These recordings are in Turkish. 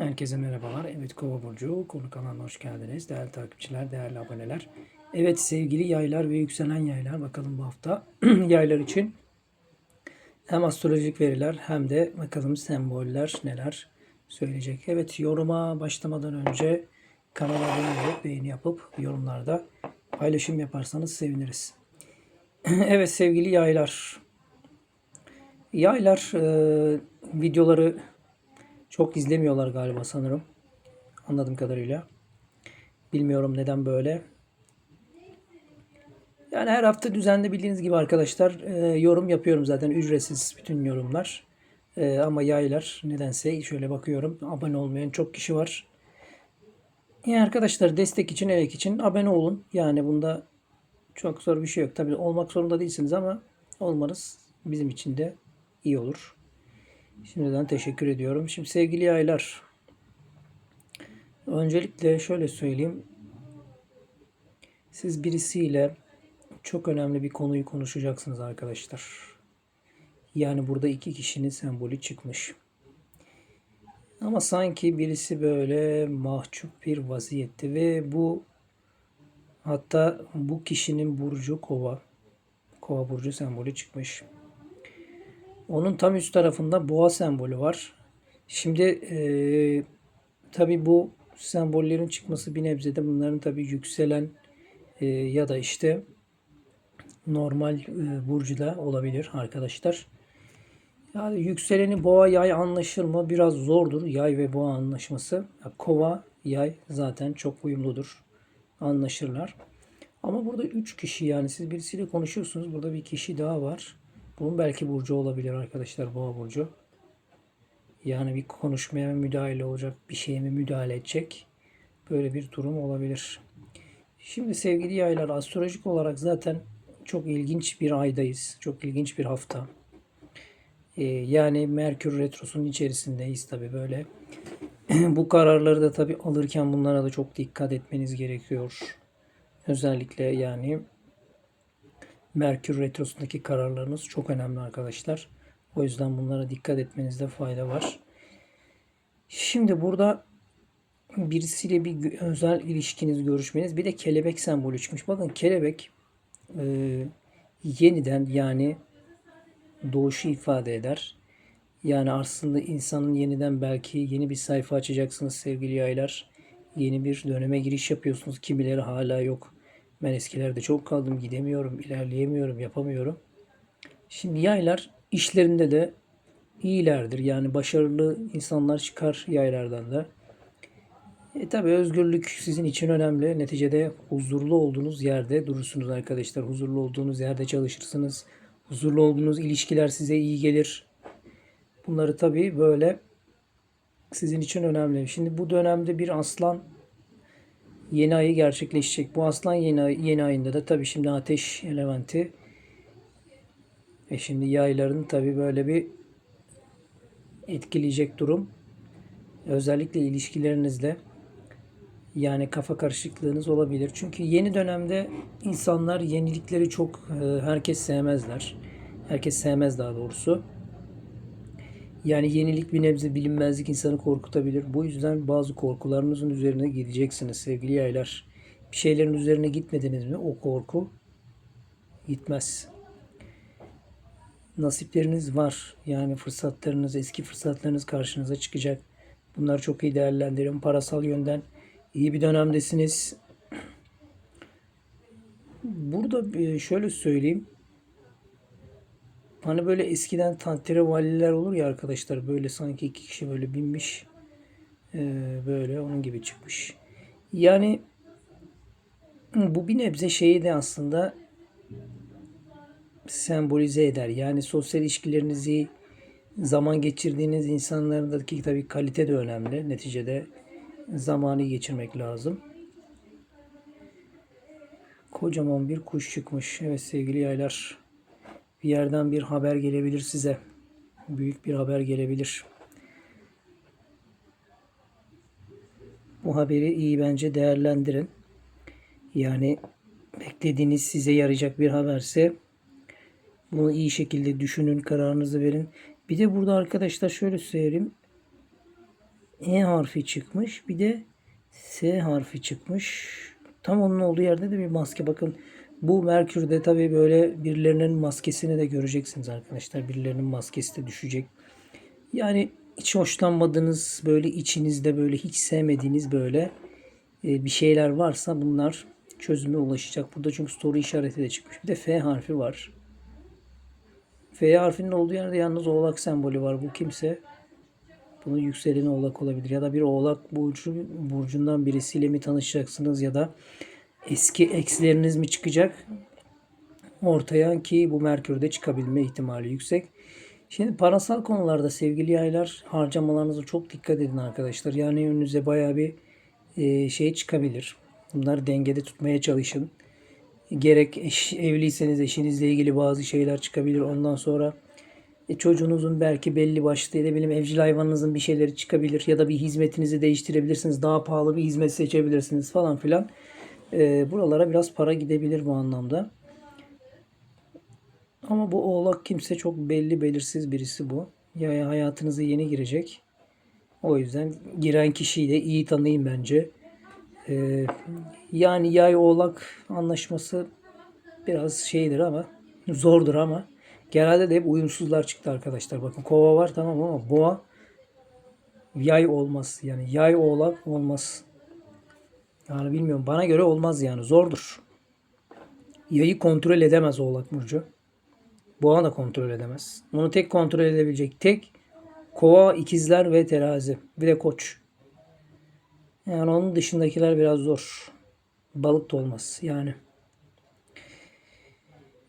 Herkese merhabalar. Evet Kova Burcu konu kanalına hoş geldiniz. Değerli takipçiler, değerli aboneler. Evet sevgili yaylar ve yükselen yaylar bakalım bu hafta yaylar için hem astrolojik veriler hem de bakalım semboller neler söyleyecek. Evet yoruma başlamadan önce kanala abone olup beğeni yapıp yorumlarda paylaşım yaparsanız seviniriz. evet sevgili yaylar. Yaylar e, videoları çok izlemiyorlar galiba sanırım. Anladığım kadarıyla. Bilmiyorum neden böyle. Yani her hafta düzenli bildiğiniz gibi arkadaşlar e, yorum yapıyorum zaten ücretsiz bütün yorumlar. E, ama yaylar nedense şöyle bakıyorum abone olmayan çok kişi var. Yani arkadaşlar destek için emek için abone olun. Yani bunda çok zor bir şey yok. Tabii olmak zorunda değilsiniz ama olmanız bizim için de iyi olur. Şimdiden teşekkür ediyorum. Şimdi sevgili yaylar. Öncelikle şöyle söyleyeyim. Siz birisiyle çok önemli bir konuyu konuşacaksınız arkadaşlar. Yani burada iki kişinin sembolü çıkmış. Ama sanki birisi böyle mahcup bir vaziyette ve bu hatta bu kişinin burcu kova. Kova burcu sembolü çıkmış. Onun tam üst tarafında boğa sembolü var. Şimdi e, tabi bu sembollerin çıkması bir nebzede bunların tabi yükselen e, ya da işte normal e, burcu da olabilir arkadaşlar. Yani yükseleni boğa yay anlaşır mı? Biraz zordur yay ve boğa anlaşması. Kova yay zaten çok uyumludur. Anlaşırlar. Ama burada 3 kişi yani siz birisiyle konuşuyorsunuz. Burada bir kişi daha var. Bunun belki burcu olabilir arkadaşlar boğa burcu. Yani bir konuşmaya mı müdahale olacak, bir şeye mi müdahale edecek? Böyle bir durum olabilir. Şimdi sevgili yaylar astrolojik olarak zaten çok ilginç bir aydayız. Çok ilginç bir hafta. Ee, yani Merkür Retrosu'nun içerisindeyiz tabi böyle. Bu kararları da tabi alırken bunlara da çok dikkat etmeniz gerekiyor. Özellikle yani Merkür Retrosu'ndaki kararlarınız çok önemli arkadaşlar. O yüzden bunlara dikkat etmenizde fayda var. Şimdi burada birisiyle bir özel ilişkiniz, görüşmeniz bir de kelebek sembolü çıkmış. Bakın kelebek e, yeniden yani doğuşu ifade eder. Yani aslında insanın yeniden belki yeni bir sayfa açacaksınız sevgili yaylar. Yeni bir döneme giriş yapıyorsunuz. Kimileri hala yok. Ben eskilerde çok kaldım, gidemiyorum, ilerleyemiyorum, yapamıyorum. Şimdi yaylar işlerinde de iyilerdir. Yani başarılı insanlar çıkar yaylardan da. E tabi özgürlük sizin için önemli. Neticede huzurlu olduğunuz yerde durursunuz arkadaşlar. Huzurlu olduğunuz yerde çalışırsınız. Huzurlu olduğunuz ilişkiler size iyi gelir. Bunları tabi böyle sizin için önemli. Şimdi bu dönemde bir aslan yeni ayı gerçekleşecek. Bu aslan yeni, ay, yeni ayında da tabi şimdi ateş elementi ve şimdi yayların tabi böyle bir etkileyecek durum. Özellikle ilişkilerinizle yani kafa karışıklığınız olabilir. Çünkü yeni dönemde insanlar yenilikleri çok e, herkes sevmezler. Herkes sevmez daha doğrusu. Yani yenilik bir nebze bilinmezlik insanı korkutabilir. Bu yüzden bazı korkularınızın üzerine gideceksiniz sevgili yaylar. Bir şeylerin üzerine gitmediniz mi o korku gitmez. Nasipleriniz var. Yani fırsatlarınız, eski fırsatlarınız karşınıza çıkacak. Bunları çok iyi değerlendirin. Parasal yönden iyi bir dönemdesiniz. Burada şöyle söyleyeyim. Hani böyle eskiden tantere valiler olur ya arkadaşlar böyle sanki iki kişi böyle binmiş ee, böyle onun gibi çıkmış. Yani bu bir nebze şeyi de aslında sembolize eder. Yani sosyal ilişkilerinizi zaman geçirdiğiniz insanlardaki tabii kalite de önemli. Neticede zamanı geçirmek lazım. Kocaman bir kuş çıkmış. Evet sevgili yaylar bir yerden bir haber gelebilir size. Büyük bir haber gelebilir. Bu haberi iyi bence değerlendirin. Yani beklediğiniz size yarayacak bir haberse bunu iyi şekilde düşünün, kararınızı verin. Bir de burada arkadaşlar şöyle söyleyeyim. E harfi çıkmış. Bir de S harfi çıkmış. Tam onun olduğu yerde de bir maske. Bakın bu Merkür'de tabii böyle birilerinin maskesini de göreceksiniz arkadaşlar. Birilerinin maskesi de düşecek. Yani hiç hoşlanmadığınız böyle içinizde böyle hiç sevmediğiniz böyle e, bir şeyler varsa bunlar çözüme ulaşacak. Burada çünkü soru işareti de çıkmış. Bir de F harfi var. F harfinin olduğu yerde yalnız oğlak sembolü var. Bu kimse bunu yükseleni oğlak olabilir. Ya da bir oğlak burcu, burcundan birisiyle mi tanışacaksınız ya da eski eksileriniz mi çıkacak ortaya ki bu Merkür'de çıkabilme ihtimali yüksek. Şimdi parasal konularda sevgili yaylar harcamalarınıza çok dikkat edin arkadaşlar. Yani önünüze baya bir e, şey çıkabilir. Bunları dengede tutmaya çalışın. Gerek eş, evliyseniz eşinizle ilgili bazı şeyler çıkabilir. Ondan sonra e, çocuğunuzun belki belli başlı bileyim evcil hayvanınızın bir şeyleri çıkabilir ya da bir hizmetinizi değiştirebilirsiniz. Daha pahalı bir hizmet seçebilirsiniz falan filan. E, buralara biraz para gidebilir bu anlamda. Ama bu oğlak kimse çok belli belirsiz birisi bu. Ya hayatınıza yeni girecek. O yüzden giren kişiyi de iyi tanıyın bence. Ee, yani yay oğlak anlaşması biraz şeydir ama zordur ama genelde de hep uyumsuzlar çıktı arkadaşlar. Bakın kova var tamam ama boğa yay olmaz. Yani yay oğlak olmaz. Yani bilmiyorum bana göre olmaz yani zordur. Yayı kontrol edemez oğlak burcu. Boğa da kontrol edemez. Onu tek kontrol edebilecek tek kova, ikizler ve terazi. Bir de koç. Yani onun dışındakiler biraz zor. Balık da olmaz yani.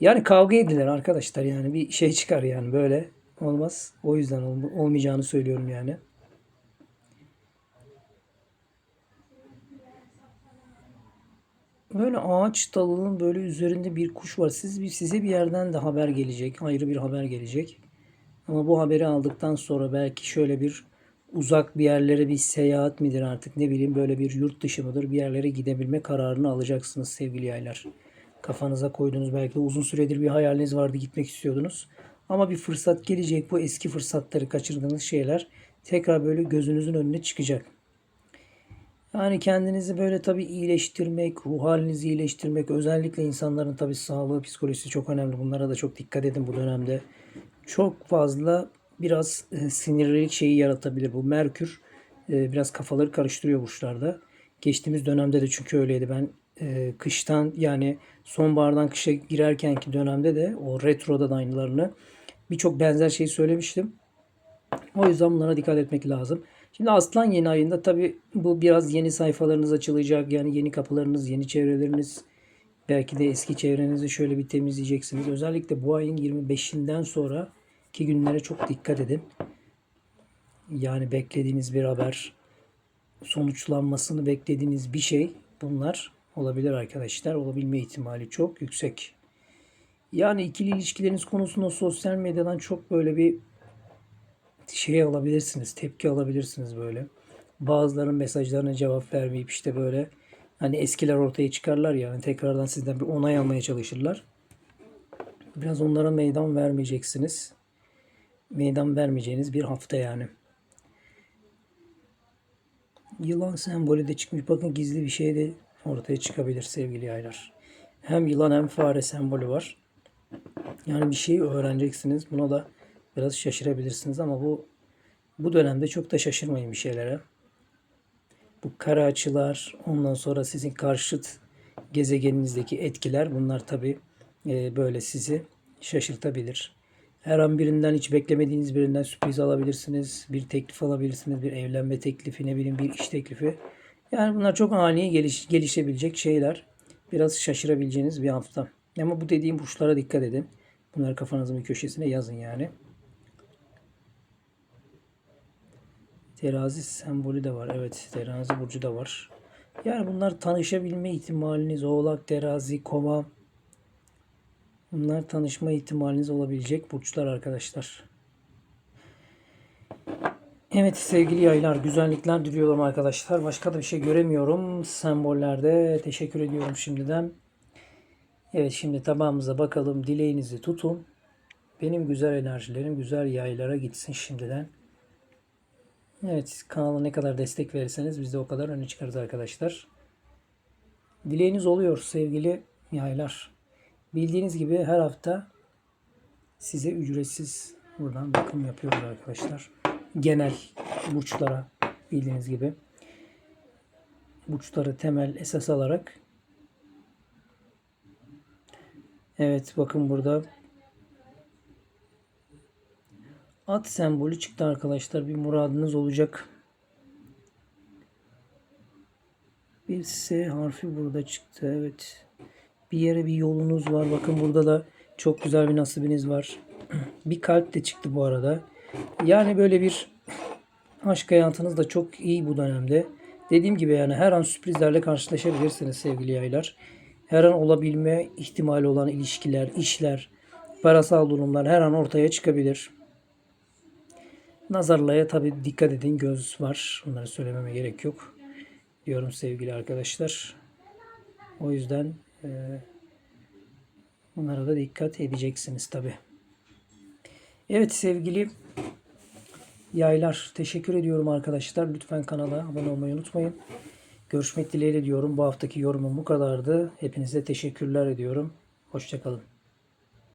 Yani kavga edilir arkadaşlar yani bir şey çıkar yani böyle olmaz. O yüzden ol- olmayacağını söylüyorum yani. Böyle ağaç dalının böyle üzerinde bir kuş var. Siz bir size bir yerden de haber gelecek. Ayrı bir haber gelecek. Ama bu haberi aldıktan sonra belki şöyle bir uzak bir yerlere bir seyahat midir artık ne bileyim böyle bir yurt dışı mıdır bir yerlere gidebilme kararını alacaksınız sevgili yaylar. Kafanıza koyduğunuz belki de uzun süredir bir hayaliniz vardı gitmek istiyordunuz. Ama bir fırsat gelecek bu eski fırsatları kaçırdığınız şeyler tekrar böyle gözünüzün önüne çıkacak. Yani kendinizi böyle tabii iyileştirmek, ruh halinizi iyileştirmek, özellikle insanların tabii sağlığı, psikolojisi çok önemli. Bunlara da çok dikkat edin bu dönemde. Çok fazla biraz e, sinirlilik şeyi yaratabilir bu. Merkür e, biraz kafaları karıştırıyor burçlarda. Geçtiğimiz dönemde de çünkü öyleydi. Ben e, kıştan yani sonbahardan kışa girerkenki dönemde de o retroda da aynılarını birçok benzer şeyi söylemiştim. O yüzden bunlara dikkat etmek lazım. Şimdi Aslan yeni ayında tabi bu biraz yeni sayfalarınız açılacak. Yani yeni kapılarınız, yeni çevreleriniz. Belki de eski çevrenizi şöyle bir temizleyeceksiniz. Özellikle bu ayın 25'inden sonra ki günlere çok dikkat edin. Yani beklediğiniz bir haber, sonuçlanmasını beklediğiniz bir şey bunlar olabilir arkadaşlar. Olabilme ihtimali çok yüksek. Yani ikili ilişkileriniz konusunda sosyal medyadan çok böyle bir şey alabilirsiniz, tepki alabilirsiniz böyle. Bazıların mesajlarına cevap vermeyip işte böyle hani eskiler ortaya çıkarlar ya yani tekrardan sizden bir onay almaya çalışırlar. Biraz onlara meydan vermeyeceksiniz. Meydan vermeyeceğiniz bir hafta yani. Yılan sembolü de çıkmış. Bakın gizli bir şey de ortaya çıkabilir sevgili yaylar. Hem yılan hem fare sembolü var. Yani bir şey öğreneceksiniz. Buna da biraz şaşırabilirsiniz ama bu bu dönemde çok da şaşırmayın bir şeylere. Bu kara açılar, ondan sonra sizin karşıt gezegeninizdeki etkiler bunlar tabi böyle sizi şaşırtabilir. Her an birinden hiç beklemediğiniz birinden sürpriz alabilirsiniz. Bir teklif alabilirsiniz. Bir evlenme teklifi, ne bileyim bir iş teklifi. Yani bunlar çok ani geliş, gelişebilecek şeyler. Biraz şaşırabileceğiniz bir hafta. Ama bu dediğim burçlara dikkat edin. Bunları kafanızın bir köşesine yazın yani. Terazi sembolü de var. Evet terazi burcu da var. Yani bunlar tanışabilme ihtimaliniz. Oğlak, terazi, kova. Bunlar tanışma ihtimaliniz olabilecek burçlar arkadaşlar. Evet sevgili yaylar güzellikler diliyorum arkadaşlar. Başka da bir şey göremiyorum sembollerde. Teşekkür ediyorum şimdiden. Evet şimdi tabağımıza bakalım. Dileğinizi tutun. Benim güzel enerjilerim güzel yaylara gitsin şimdiden. Evet kanala ne kadar destek verirseniz biz de o kadar öne çıkarız arkadaşlar. Dileğiniz oluyor sevgili yaylar. Bildiğiniz gibi her hafta size ücretsiz buradan bakım yapıyoruz arkadaşlar. Genel burçlara bildiğiniz gibi burçları temel esas alarak Evet bakın burada at sembolü çıktı arkadaşlar. Bir muradınız olacak. Bir S harfi burada çıktı. Evet. Bir yere bir yolunuz var. Bakın burada da çok güzel bir nasibiniz var. Bir kalp de çıktı bu arada. Yani böyle bir aşk hayatınız da çok iyi bu dönemde. Dediğim gibi yani her an sürprizlerle karşılaşabilirsiniz sevgili yaylar. Her an olabilme ihtimali olan ilişkiler, işler, parasal durumlar her an ortaya çıkabilir. Nazarlaya tabi dikkat edin göz var. Onları söylememe gerek yok. Diyorum sevgili arkadaşlar. O yüzden e, bunlara da dikkat edeceksiniz tabi. Evet sevgili yaylar teşekkür ediyorum arkadaşlar. Lütfen kanala abone olmayı unutmayın. Görüşmek dileğiyle diyorum. Bu haftaki yorumum bu kadardı. Hepinize teşekkürler ediyorum. Hoşçakalın.